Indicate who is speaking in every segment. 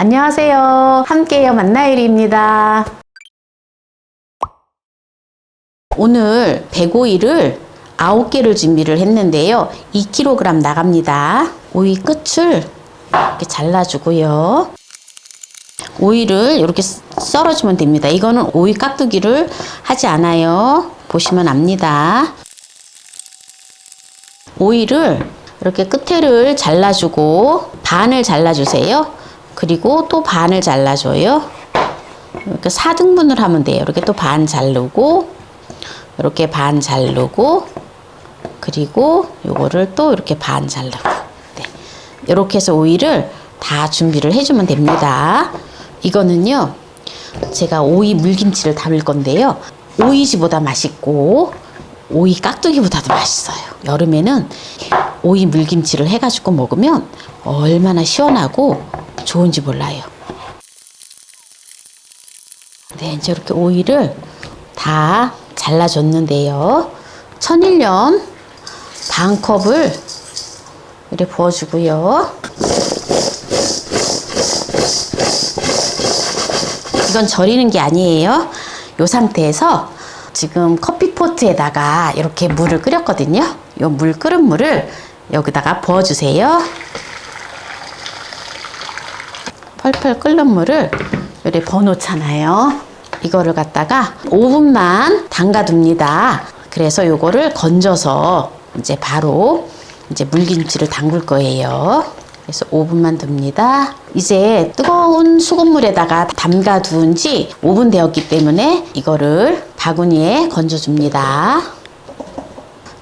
Speaker 1: 안녕하세요. 함께요 만나일입니다. 오늘 105일을 9개를 준비를 했는데요. 2kg 나갑니다. 오이 끝을 이렇게 잘라주고요. 오이를 이렇게 썰어주면 됩니다. 이거는 오이 깍두기를 하지 않아요. 보시면 압니다. 오이를 이렇게 끝에를 잘라주고 반을 잘라주세요. 그리고 또 반을 잘라줘요. 이렇게 4등분을 하면 돼요. 이렇게 또 반 자르고 이렇게 반 자르고 그리고 요거를 또 이렇게 반 자르고 네. 이렇게 해서 오이를 다 준비를 해주면 됩니다. 이거는요 제가 오이 물김치를 담을 건데요 오이지보다 맛있고 오이 깍두기보다도 맛있어요. 여름에는 오이 물김치를 해가지고 먹으면 얼마나 시원하고 좋은지 몰라요. 네, 이제 이렇게 오이를 다 잘라줬는데요. 천일염 반 컵을 이렇게 부어주고요. 이건 절이는 게 아니에요. 이 상태에서 지금 커피포트에다가 이렇게 물을 끓였거든요. 이 물 끓은 물을 여기다가 부어주세요. 펄펄 끓는 물을 이렇게 부어놓잖아요. 이거를 갖다가 5분만 담가둡니다. 그래서 요거를 건져서 이제 바로 이제 물김치를 담글 거예요. 그래서 5분만 둡니다. 이제 뜨거운 수돗물에다가 담가 두은 지 5분 되었기 때문에 이거를 바구니에 건져줍니다.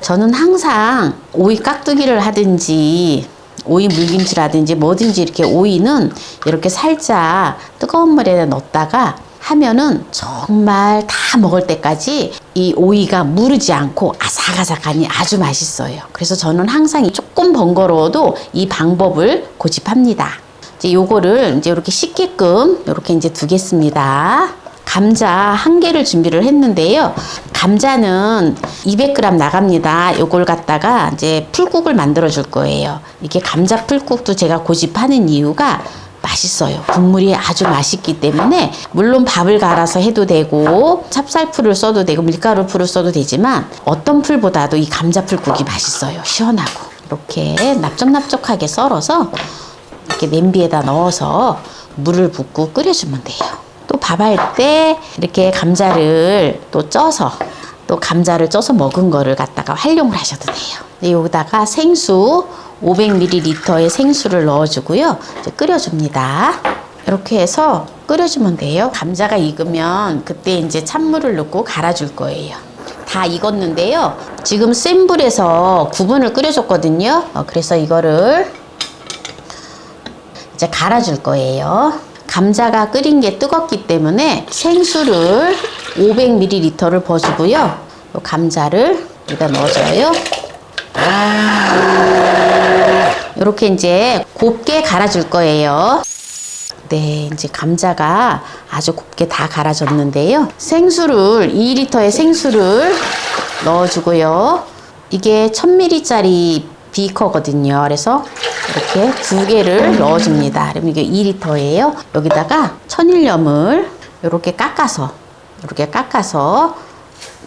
Speaker 1: 저는 항상 오이 깍두기를 하든지 오이 물김치라든지 뭐든지 이렇게 오이는 이렇게 살짝 뜨거운 물에 넣었다가 하면은 정말 다 먹을 때까지 이 오이가 무르지 않고 아삭아삭하니 아주 맛있어요. 그래서 저는 항상 이 조금 번거로워도 이 방법을 고집합니다. 이제 요거를 이제 이렇게 씻게끔 이렇게 이제 두겠습니다. 감자 한 개를 준비를 했는데요. 감자는 200g 나갑니다. 요걸 갖다가 이제 풀국을 만들어 줄 거예요. 이게 감자 풀국도 제가 고집하는 이유가 맛있어요. 국물이 아주 맛있기 때문에 물론 밥을 갈아서 해도 되고 찹쌀풀을 써도 되고 밀가루 풀을 써도 되지만 어떤 풀보다도 이 감자 풀국이 맛있어요. 시원하고 이렇게 납작납작하게 썰어서 이렇게 냄비에다 넣어서 물을 붓고 끓여주면 돼요. 또 밥할 때 이렇게 감자를 또 쪄서 또 감자를 쪄서 먹은 거를 갖다가 활용을 하셔도 돼요. 여기다가 생수 500ml의 생수를 넣어주고요. 이제 끓여줍니다. 이렇게 해서 끓여주면 돼요. 감자가 익으면 그때 이제 찬물을 넣고 갈아줄 거예요. 다 익었는데요. 지금 센 불에서 9분을 끓여줬거든요. 어, 그래서 이거를 이제 갈아줄 거예요. 감자가 끓인 게 뜨겁기 때문에 생수를 500ml를 부어주고요. 요 감자를 여기다 넣어줘요. 이렇게 이제 곱게 갈아줄 거예요. 네, 이제 감자가 아주 곱게 다 갈아졌는데요. 생수를 2리터의 생수를 넣어주고요. 이게 1000ml짜리 비커거든요. 그래서 이렇게 두 개를 넣어줍니다. 그럼 이게 2리터예요. 여기다가 천일염을 이렇게 깎아서 이렇게 깎아서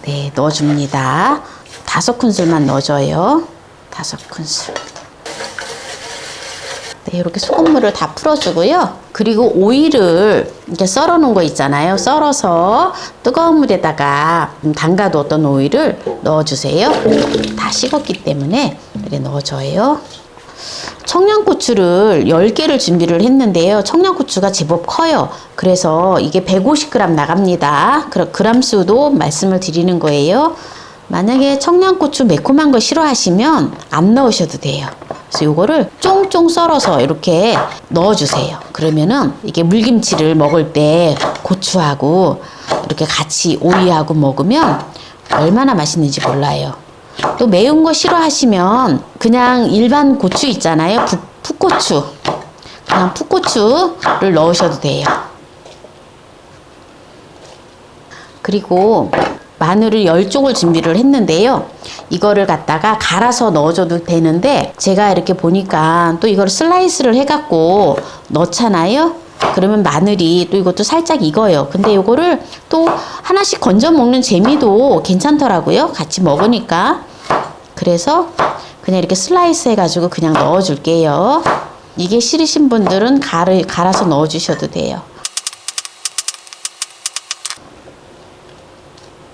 Speaker 1: 네 넣어줍니다. 다섯 큰술만 넣어줘요. 다섯 큰술. 네, 이렇게 소금물을 다 풀어주고요. 그리고 오이를 이렇게 썰어 놓은 거 있잖아요. 썰어서 뜨거운 물에다가 담가뒀던 오이를 넣어주세요. 다 식었기 때문에 이렇게 넣어줘요. 청양고추를 10개를 준비를 했는데요. 청양고추가 제법 커요. 그래서 이게 150g 나갑니다. 그럼 그람 수도 말씀을 드리는 거예요. 만약에 청양고추 매콤한 거 싫어하시면 안 넣으셔도 돼요. 그래서 요거를 쫑쫑 썰어서 이렇게 넣어주세요. 그러면은 이게 물김치를 먹을 때 고추하고 이렇게 같이 오이하고 먹으면 얼마나 맛있는지 몰라요. 또 매운 거 싫어하시면 그냥 일반 고추 있잖아요. 푸, 풋고추. 그냥 풋고추를 넣으셔도 돼요. 그리고 마늘을 10쪽을 준비를 했는데요. 이거를 갖다가 갈아서 넣어줘도 되는데 제가 이렇게 보니까 또 이걸 슬라이스를 해갖고 넣잖아요. 그러면 마늘이 또 이것도 살짝 익어요. 근데 이거를 또 하나씩 건져 먹는 재미도 괜찮더라고요. 같이 먹으니까. 그래서 그냥 이렇게 슬라이스 해가지고 그냥 넣어줄게요. 이게 싫으신 분들은 갈을, 갈아서 넣어주셔도 돼요.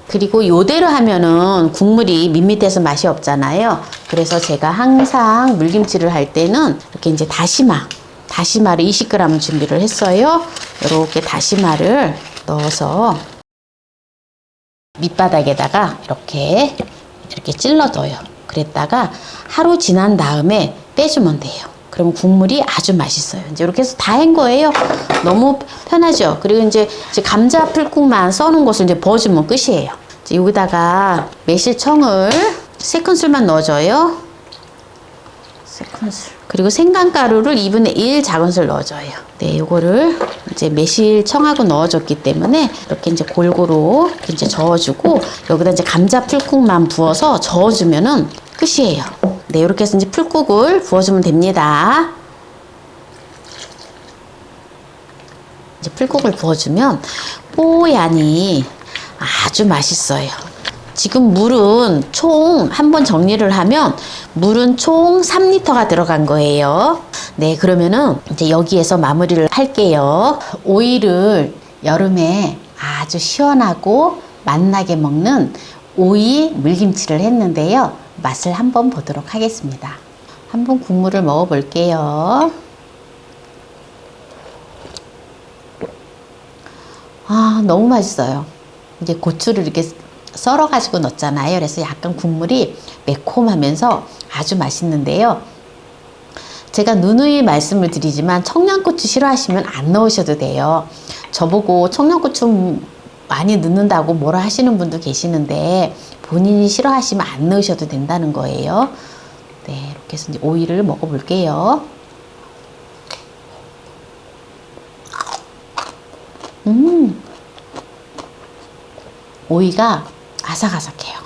Speaker 1: 그리고 요대로 하면은 국물이 밋밋해서 맛이 없잖아요. 그래서 제가 항상 물김치를 할 때는 이렇게 이제 다시마, 다시마를 20g 준비를 했어요. 이렇게 다시마를 넣어서 밑바닥에다가 이렇게 이렇게 찔러둬요. 그랬다가 하루 지난 다음에 빼주면 돼요. 그럼 국물이 아주 맛있어요. 이제 이렇게 해서 다 한 거예요. 너무 편하죠. 그리고 이제, 이제 감자 풀국만 써놓은 것을 이제 부어주면 끝이에요. 이제 여기다가 매실청을 세 큰술만 넣어줘요. 세 큰술. 그리고 생강가루를 2분의 1 작은술 넣어줘요. 네, 요거를 이제 매실청하고 넣어줬기 때문에 이렇게 이제 골고루 이렇게 이제 저어주고 여기다 이제 감자 풀국만 부어서 저어주면은 끝이에요. 네, 이렇게 해서 이제 풀국을 부어주면 됩니다. 이제 풀국을 부어주면 뽀얀이 아주 맛있어요. 지금 물은 총 한번 정리를 하면 물은 총 3리터가 들어간 거예요. 네, 그러면은 이제 여기에서 마무리를 할게요. 오이를 여름에 아주 시원하고 맛나게 먹는 오이 물김치를 했는데요. 맛을 한번 보도록 하겠습니다. 한번 국물을 먹어 볼게요. 아, 너무 맛있어요. 이제 고추를 이렇게 썰어 가지고 넣었잖아요. 그래서 약간 국물이 매콤하면서 아주 맛있는데요. 제가 누누이 말씀을 드리지만 청양고추 싫어하시면 안 넣으셔도 돼요. 저보고 청양고추 많이 넣는다고 뭐라 하시는 분도 계시는데 본인이 싫어하시면 안 넣으셔도 된다는 거예요. 네, 이렇게 해서 이제 오이를 먹어볼게요. 음, 오이가 아삭아삭해요.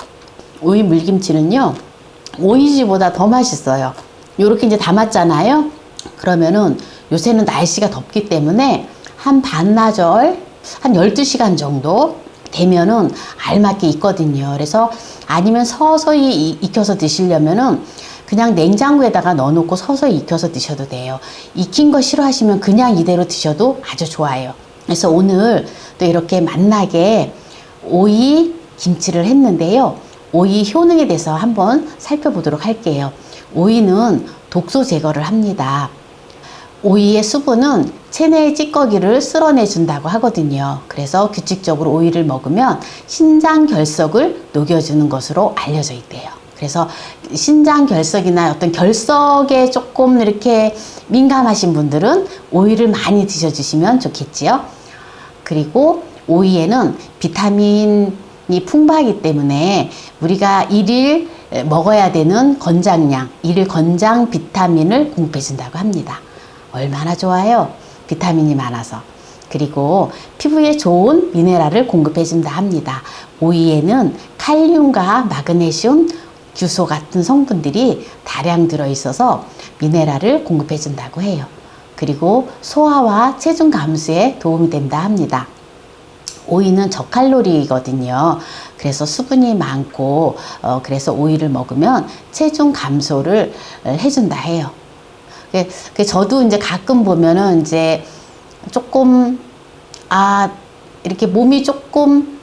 Speaker 1: 오이 물김치는요, 오이지보다 더 맛있어요. 요렇게 이제 담았잖아요. 그러면은 요새는 날씨가 덥기 때문에 한 반나절, 한 12시간 정도 되면은 알맞게 익거든요. 그래서 아니면 서서히 이- 익혀서 드시려면은 그냥 냉장고에다가 넣어놓고 서서히 익혀서 드셔도 돼요. 익힌 거 싫어하시면 그냥 이대로 드셔도 아주 좋아요. 그래서 오늘 또 이렇게 맛나게 오이 김치를 했는데요. 오이 효능에 대해서 한번 살펴보도록 할게요. 오이는 독소 제거를 합니다. 오이의 수분은 체내의 찌꺼기를 쓸어내 준다고 하거든요. 그래서 규칙적으로 오이를 먹으면 신장 결석을 녹여주는 것으로 알려져 있대요. 그래서 신장 결석이나 어떤 결석에 조금 이렇게 민감하신 분들은 오이를 많이 드셔주시면 좋겠지요. 그리고 오이에는 비타민이 풍부하기 때문에 우리가 일일 먹어야 되는 권장량, 일일 권장 비타민을 공급해준다고 합니다. 얼마나 좋아요? 비타민이 많아서. 그리고 피부에 좋은 미네랄을 공급해준다 합니다. 오이에는 칼륨과 마그네슘, 규소 같은 성분들이 다량 들어있어서 미네랄을 공급해준다고 해요. 그리고 소화와 체중 감소에 도움이 된다 합니다. 오이는 저칼로리거든요. 그래서 수분이 많고, 어, 그래서 오이를 먹으면 체중 감소를 해준다 해요. 그, 그 저도 이제 가끔 보면은 이제 조금, 아, 이렇게 몸이 조금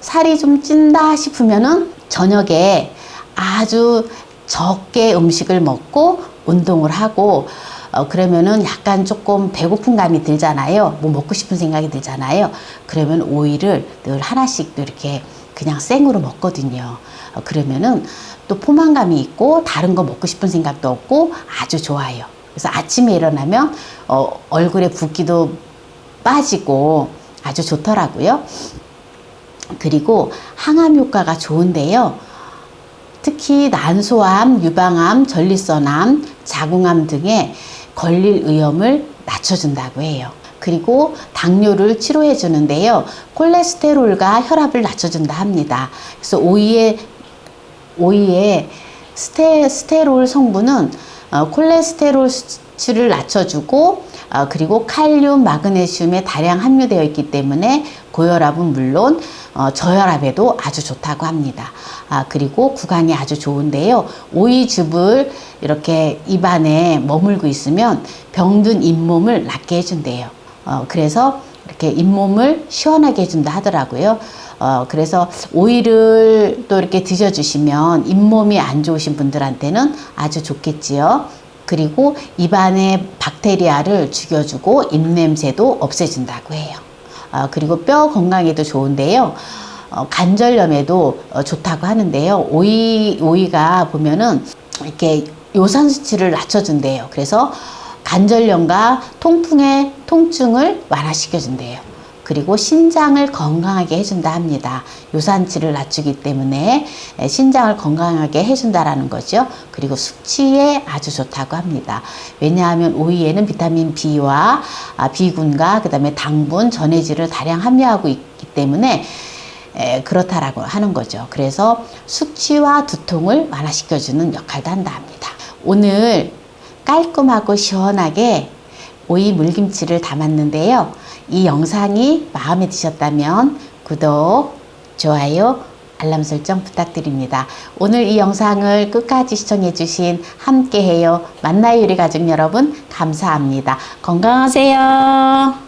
Speaker 1: 살이 좀 찐다 싶으면은 저녁에 아주 적게 음식을 먹고 운동을 하고 어, 그러면은 약간 조금 배고픈 감이 들잖아요. 뭐 먹고 싶은 생각이 들잖아요. 그러면 오이를 늘 하나씩 또 이렇게 그냥 생으로 먹거든요. 어, 그러면은 또 포만감이 있고 다른 거 먹고 싶은 생각도 없고 아주 좋아요. 그래서 아침에 일어나면 어, 얼굴에 붓기도 빠지고 아주 좋더라고요. 그리고 항암 효과가 좋은데요. 특히 난소암, 유방암, 전립선암, 자궁암 등에 걸릴 위험을 낮춰준다고 해요. 그리고 당뇨를 치료해 주는데요. 콜레스테롤과 혈압을 낮춰준다 합니다. 그래서 오이의 오이의 스테, 스테롤 성분은 어, 콜레스테롤 수- 수치를 낮춰주고 어, 그리고 칼륨, 마그네슘에 다량 함유되어 있기 때문에 고혈압은 물론 어, 저혈압에도 아주 좋다고 합니다. 아, 그리고 구강이 아주 좋은데요. 오이즙을 이렇게 입안에 머물고 있으면 병든 잇몸을 낫게 해준대요. 어, 그래서 이렇게 잇몸을 시원하게 해준다 하더라고요. 어, 그래서 오이를 또 이렇게 드셔주시면 잇몸이 안 좋으신 분들한테는 아주 좋겠지요. 그리고 입안의 박테리아를 죽여주고 입냄새도 없애준다고 해요. 어, 그리고 뼈 건강에도 좋은데요. 어, 관절염에도 어, 좋다고 하는데요. 오이, 오이가 보면은 이렇게 요산 수치를 낮춰준대요. 그래서 관절염과 통풍의 통증을 완화시켜준대요. 그리고 신장을 건강하게 해준다 합니다. 요산치를 낮추기 때문에 에, 신장을 건강하게 해준다라는 거죠. 그리고 숙취에 아주 좋다고 합니다. 왜냐하면 오이에는 비타민 B와 아, B군과 그다음에 당분, 전해질을 다량 함유하고 있기 때문에 에, 그렇다라고 하는 거죠. 그래서 숙취와 두통을 완화시켜주는 역할도 한다 합니다. 오늘 깔끔하고 시원하게 오이 물김치를 담았는데요. 이 영상이 마음에 드셨다면 구독, 좋아요, 알람 설정 부탁드립니다. 오늘 이 영상을 끝까지 시청해주신 함께해요. 만나요 우리 가족 여러분 감사합니다. 건강하세요.